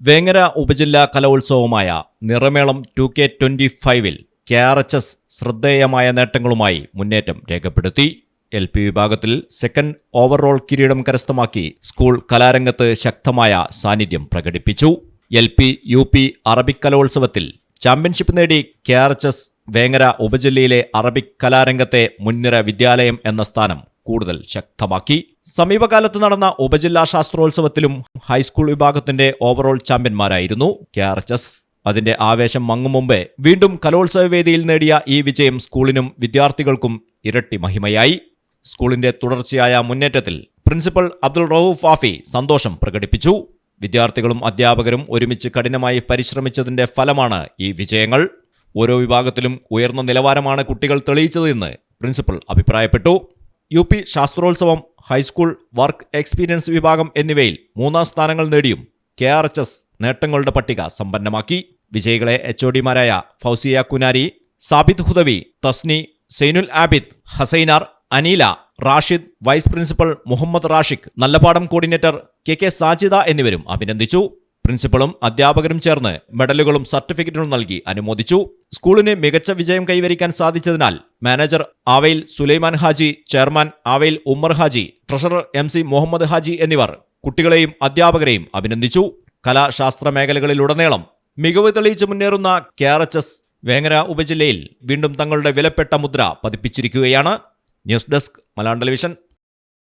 വേങ്ങര ഉപജില്ലാ കലോത്സവമായ നിറമേളം two K twenty ഫൈവിൽ കെ ആർ എച്ച് എസ് ശ്രദ്ധേയമായ നേട്ടങ്ങളുമായി മുന്നേറ്റം രേഖപ്പെടുത്തി. എൽ പി വിഭാഗത്തിൽ സെക്കൻഡ് ഓവറോൾ കിരീടം കരസ്ഥമാക്കി സ്കൂൾ കലാരംഗത്ത് ശക്തമായ സാന്നിധ്യം പ്രകടിപ്പിച്ചു. L P U P Arabic കലോത്സവത്തിൽ ചാമ്പ്യൻഷിപ്പ് നേടി K R H S Vengara ഉപജില്ലയിലെ Arabic കലാരംഗത്തെ മുൻനിര വിദ്യാലയം എന്ന സ്ഥാനം കൂടുതൽ ശക്തമാക്കി. സമീപകാലത്ത് നടന്ന ഉപജില്ലാ ശാസ്ത്രോത്സവത്തിലും ഹൈസ്കൂൾ വിഭാഗത്തിന്റെ ഓവറോൾ ചാമ്പ്യന്മാരായിരുന്നു. കെ. ആർ. എച്ച്. എസ്. അതിന്റെ ആവേശം മങ്ങും മുമ്പേ വീണ്ടും കലോത്സവ വേദിയിൽ നേടിയ ഈ വിജയം സ്കൂളിനും വിദ്യാർത്ഥികൾക്കും ഇരട്ടി മഹിമയായി. സ്കൂളിന്റെ തുടർച്ചയായ മുന്നേറ്റത്തിൽ പ്രിൻസിപ്പൽ അബ്ദുൾ റൌഫ് ഫാഫി സന്തോഷം പ്രകടിപ്പിച്ചു. വിദ്യാർത്ഥികളും അധ്യാപകരും ഒരുമിച്ച് കഠിനമായി പരിശ്രമിച്ചതിന്റെ ഫലമാണ് ഈ വിജയങ്ങൾ. ഓരോ വിഭാഗത്തിലും ഉയർന്ന നിലവാരമാണ് കുട്ടികൾ തെളിയിച്ചതെന്ന് പ്രിൻസിപ്പൽ അഭിപ്രായപ്പെട്ടു. യു പി ശാസ്ത്രോത്സവം ഹൈസ്കൂൾ വർക്ക് എക്സ്പീരിയൻസ് വിഭാഗം എന്നിവയിൽ മൂന്നാം സ്ഥാനങ്ങൾ നേടിയും കെ ആർ എച്ച് എസ് നേട്ടങ്ങളുടെ പട്ടിക സമ്പന്നമാക്കി. വിജയികളെ H O ഡിമാരായ Fousiya Kunari Sabid Hudavi Tasni Zainul Abid Hasainar Aneela Rashid vice principal Muhammad Rashiq Nallapadam coordinator K K Sajida എന്നിവരും അഭിനന്ദിച്ചു. പ്രിൻസിപ്പളും അധ്യാപകരും ചേർന്ന് മെഡലുകളും സർട്ടിഫിക്കറ്റുകളും നൽകി അനുമോദിച്ചു. സ്കൂളിന് മികച്ച വിജയം കൈവരിക്കാൻ സാധിച്ചതിനാൽ manager Avayil Sulaiman Haji chairman Avayil Ummer Haji treasurer M C Muhammad Haji എന്നിവർ കുട്ടികളെയും അധ്യാപകരെയും അഭിനന്ദിച്ചു. കലാശാസ്ത്ര മേഖലകളിലുടനീളം മികവ് തെളിയിച്ച് മുന്നേറുന്ന K R H S Vengara ഉപജില്ലയിൽ വീണ്ടും തങ്ങളുടെ വിലപ്പെട്ട മുദ്ര പതിപ്പിച്ചിരിക്കുകയാണ്. News desk Malayalam television.